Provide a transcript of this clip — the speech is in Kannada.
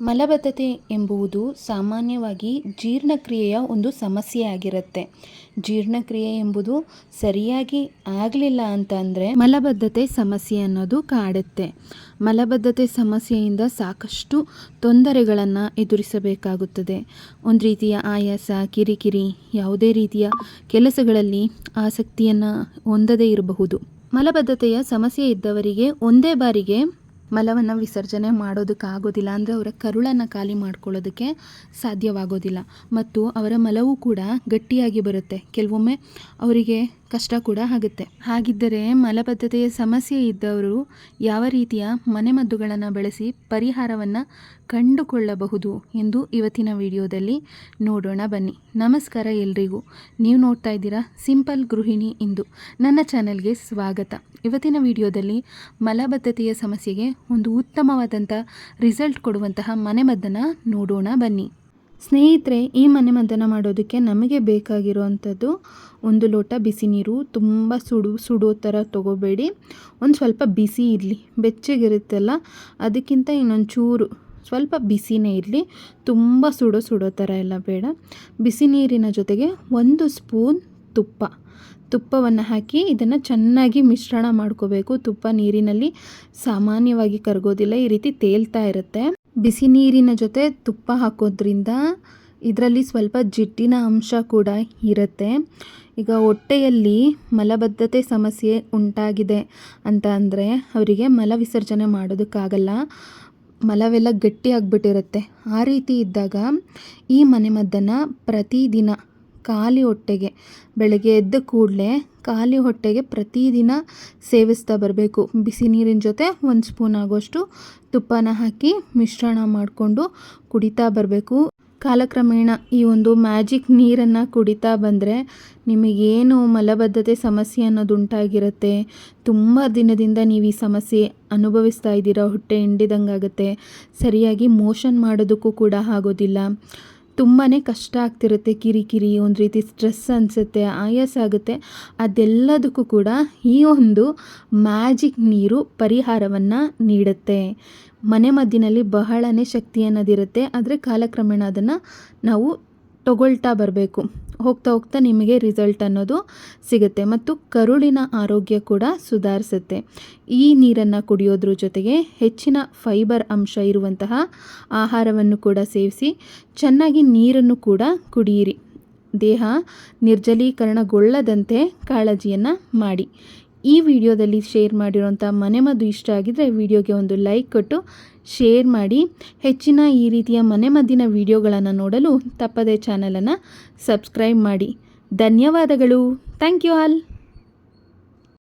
ಮಲಬದ್ಧತೆ ಎಂಬುವುದು ಸಾಮಾನ್ಯವಾಗಿ ಜೀರ್ಣಕ್ರಿಯೆಯ ಒಂದು ಸಮಸ್ಯೆಯಾಗಿರುತ್ತೆ. ಜೀರ್ಣಕ್ರಿಯೆ ಎಂಬುದು ಸರಿಯಾಗಿ ಆಗಲಿಲ್ಲ ಅಂತ ಅಂದರೆ ಮಲಬದ್ಧತೆ ಸಮಸ್ಯೆ ಅನ್ನೋದು ಕಾಡುತ್ತೆ. ಮಲಬದ್ಧತೆ ಸಮಸ್ಯೆಯಿಂದ ಸಾಕಷ್ಟು ತೊಂದರೆಗಳನ್ನು ಎದುರಿಸಬೇಕಾಗುತ್ತದೆ. ಒಂದು ರೀತಿಯ ಆಯಾಸ, ಕಿರಿಕಿರಿ, ಯಾವುದೇ ರೀತಿಯ ಕೆಲಸಗಳಲ್ಲಿ ಆಸಕ್ತಿಯನ್ನು ಹೊಂದದೇ ಇರಬಹುದು. ಮಲಬದ್ಧತೆಯ ಸಮಸ್ಯೆ ಇದ್ದವರಿಗೆ ಒಂದೇ ಬಾರಿಗೆ ಮಲವನ್ನು ವಿಸರ್ಜನೆ ಮಾಡೋದಕ್ಕಾಗೋದಿಲ್ಲ ಅಂದರೆ ಅವರ ಕರುಳನ್ನು ಖಾಲಿ ಮಾಡ್ಕೊಳ್ಳೋದಕ್ಕೆ ಸಾಧ್ಯವಾಗೋದಿಲ್ಲ. ಮತ್ತು ಅವರ ಮಲವು ಕೂಡ ಗಟ್ಟಿಯಾಗಿ ಬರುತ್ತೆ. ಕೆಲವೊಮ್ಮೆ ಅವರಿಗೆ ಕಷ್ಟ ಕೂಡ ಆಗುತ್ತೆ. ಹಾಗಿದ್ದರೆ ಮಲಬದ್ಧತೆಯ ಸಮಸ್ಯೆ ಇದ್ದವರು ಯಾವ ರೀತಿಯ ಮನೆಮದ್ದುಗಳನ್ನು ಬಳಸಿ ಪರಿಹಾರವನ್ನು ಕಂಡುಕೊಳ್ಳಬಹುದು ಎಂದು ಇವತ್ತಿನ ವಿಡಿಯೋದಲ್ಲಿ ನೋಡೋಣ ಬನ್ನಿ. ನಮಸ್ಕಾರ ಎಲ್ರಿಗೂ. ನೀವು ನೋಡ್ತಾ ಇದ್ದೀರಾ ಸಿಂಪಲ್ ಗೃಹಿಣಿ ಇಂದು. ನನ್ನ ಚಾನೆಲ್ಗೆ ಸ್ವಾಗತ. ಇವತ್ತಿನ ವಿಡಿಯೋದಲ್ಲಿ ಮಲಬದ್ಧತೆಯ ಸಮಸ್ಯೆಗೆ ಒಂದು ಉತ್ತಮವಾದಂಥ ರಿಸಲ್ಟ್ ಕೊಡುವಂತಹ ಮನೆಮದ್ದನ್ನು ನೋಡೋಣ ಬನ್ನಿ. ಸ್ನೇಹಿತರೆ, ಈ ಮನೆಮದ್ದನ ಮಾಡೋದಕ್ಕೆ ನಮಗೆ ಬೇಕಾಗಿರುವಂಥದ್ದು ಒಂದು ಲೋಟ ಬಿಸಿ ನೀರು. ತುಂಬ ಸುಡು, ಸುಡೋ ಥರ ತೊಗೋಬೇಡಿ. ಒಂದು ಸ್ವಲ್ಪ ಬಿಸಿ ಇರಲಿ. ಬೆಚ್ಚಗಿರುತ್ತಲ್ಲ, ಅದಕ್ಕಿಂತ ಇನ್ನೊಂದು ಚೂರು ಸ್ವಲ್ಪ ಬಿಸಿನೇ ಇರಲಿ. ತುಂಬ ಸುಡೋ ಸುಡೋ ಥರ ಎಲ್ಲ ಬೇಡ. ಬಿಸಿ ನೀರಿನ ಜೊತೆಗೆ ಒಂದು ಸ್ಪೂನ್ ತುಪ್ಪ. ತುಪ್ಪವನ್ನು ಹಾಕಿ ಇದನ್ನು ಚೆನ್ನಾಗಿ ಮಿಶ್ರಣ ಮಾಡ್ಕೋಬೇಕು. ತುಪ್ಪ ನೀರಿನಲ್ಲಿ ಸಾಮಾನ್ಯವಾಗಿ ಕರಗೋದಿಲ್ಲ. ಈ ರೀತಿ ತೇಲ್ತಾ ಇರುತ್ತೆ. ಬಿಸಿ ನೀರಿನ ಜೊತೆ ತುಪ್ಪ ಹಾಕೋದ್ರಿಂದ ಇದರಲ್ಲಿ ಸ್ವಲ್ಪ ಜಿಡ್ಡಿನ ಅಂಶ ಕೂಡ ಇರುತ್ತೆ. ಈಗ ಹೊಟ್ಟೆಯಲ್ಲಿ ಮಲಬದ್ಧತೆ ಸಮಸ್ಯೆ ಉಂಟಾಗಿದೆ ಅಂತ ಅಂದರೆ ಅವರಿಗೆ ಮಲ ವಿಸರ್ಜನೆ ಮಾಡೋದಕ್ಕಾಗಲ್ಲ. ಮಲವೆಲ್ಲ ಗಟ್ಟಿಯಾಗಿಬಿಟ್ಟಿರುತ್ತೆ. ಆ ರೀತಿ ಇದ್ದಾಗ ಈ ಮನೆಮದ್ದನ್ನು ಪ್ರತಿದಿನ ಖಾಲಿ ಹೊಟ್ಟೆಗೆ. ಬೆಳಗ್ಗೆ ಎದ್ದ ಕೂಡಲೇ ಖಾಲಿ ಹೊಟ್ಟೆಗೆ ಪ್ರತಿದಿನ ಸೇವಿಸ್ತಾ ಬರಬೇಕು. ಬಿಸಿ ನೀರಿನ ಜೊತೆ ಒಂದು ಸ್ಪೂನ್ ಆಗೋಷ್ಟು ತುಪ್ಪನ ಹಾಕಿ ಮಿಶ್ರಣ ಮಾಡಿಕೊಂಡು ಕುಡಿತಾ ಬರಬೇಕು. ಕಾಲಕ್ರಮೇಣ ಈ ಒಂದು ಮ್ಯಾಜಿಕ್ ನೀರನ್ನು ಕುಡಿತಾ ಬಂದರೆ ನಿಮಗೇನು ಮಲಬದ್ಧತೆ ಸಮಸ್ಯೆ ಅನ್ನೋದು ಉಂಟಾಗಿರುತ್ತೆ. ತುಂಬ ದಿನದಿಂದ ನೀವು ಈ ಸಮಸ್ಯೆ ಅನುಭವಿಸ್ತಾ ಇದ್ದೀರಾ, ಹೊಟ್ಟೆ ಹಿಂಡಿದಂಗಾಗುತ್ತೆ. ಸರಿಯಾಗಿ ಮೋಷನ್ ಮಾಡೋದಕ್ಕೂ ಕೂಡ ಆಗೋದಿಲ್ಲ. ತುಂಬಾ ಕಷ್ಟ ಆಗ್ತಿರುತ್ತೆ ಕಿರಿಕಿರಿ ಒಂದು ರೀತಿ ಸ್ಟ್ರೆಸ್ ಅನಿಸುತ್ತೆ, ಆಯಾಸ ಆಗುತ್ತೆ. ಅದೆಲ್ಲದಕ್ಕೂ ಕೂಡ ಈ ಒಂದು ಮ್ಯಾಜಿಕ್ ನೀರು ಪರಿಹಾರವನ್ನು ನೀಡುತ್ತೆ. ಮನೆ ಮದ್ದಿನಲ್ಲಿ ಬಹಳನೇ ಶಕ್ತಿ ಅನ್ನೋದಿರುತ್ತೆ, ಆದರೆ ಕಾಲಕ್ರಮೇಣ ಅದನ್ನು ನಾವು ತಗೊಳ್ತಾ ಬರಬೇಕು. ಹೋಗ್ತಾ ಹೋಗ್ತಾ ನಿಮಗೆ ರಿಸಲ್ಟ್ ಅನ್ನೋದು ಸಿಗುತ್ತೆ ಮತ್ತು ಕರುಳಿನ ಆರೋಗ್ಯ ಕೂಡ ಸುಧಾರಿಸುತ್ತೆ. ಈ ನೀರನ್ನು ಕುಡಿಯೋದ್ರ ಜೊತೆಗೆ ಹೆಚ್ಚಿನ ಫೈಬರ್ ಅಂಶ ಇರುವಂತಹ ಆಹಾರವನ್ನು ಕೂಡ ಸೇವಿಸಿ ಚೆನ್ನಾಗಿ ನೀರನ್ನು ಕೂಡ ಕುಡಿಯಿರಿ. ದೇಹ ನಿರ್ಜಲೀಕರಣಗೊಳ್ಳದಂತೆ ಕಾಳಜಿಯನ್ನು ಮಾಡಿ. ಈ ವಿಡಿಯೋದಲ್ಲಿ ಶೇರ್ ಮಾಡಿರೋಂಥ ಮನೆಮದ್ದು ಇಷ್ಟ ಆಗಿದ್ದರೆ ವಿಡಿಯೋಗೆ ಒಂದು ಲೈಕ್ ಕೊಟ್ಟು ಶೇರ್ ಮಾಡಿ. ಹೆಚ್ಚಿನ ಈ ರೀತಿಯ ಮನೆಮದ್ದಿನ ವಿಡಿಯೋಗಳನ್ನು ನೋಡಲು ತಪ್ಪದೇ ಚಾನಲನ್ನು ಸಬ್ಸ್ಕ್ರೈಬ್ ಮಾಡಿ. ಧನ್ಯವಾದಗಳು. Thank you all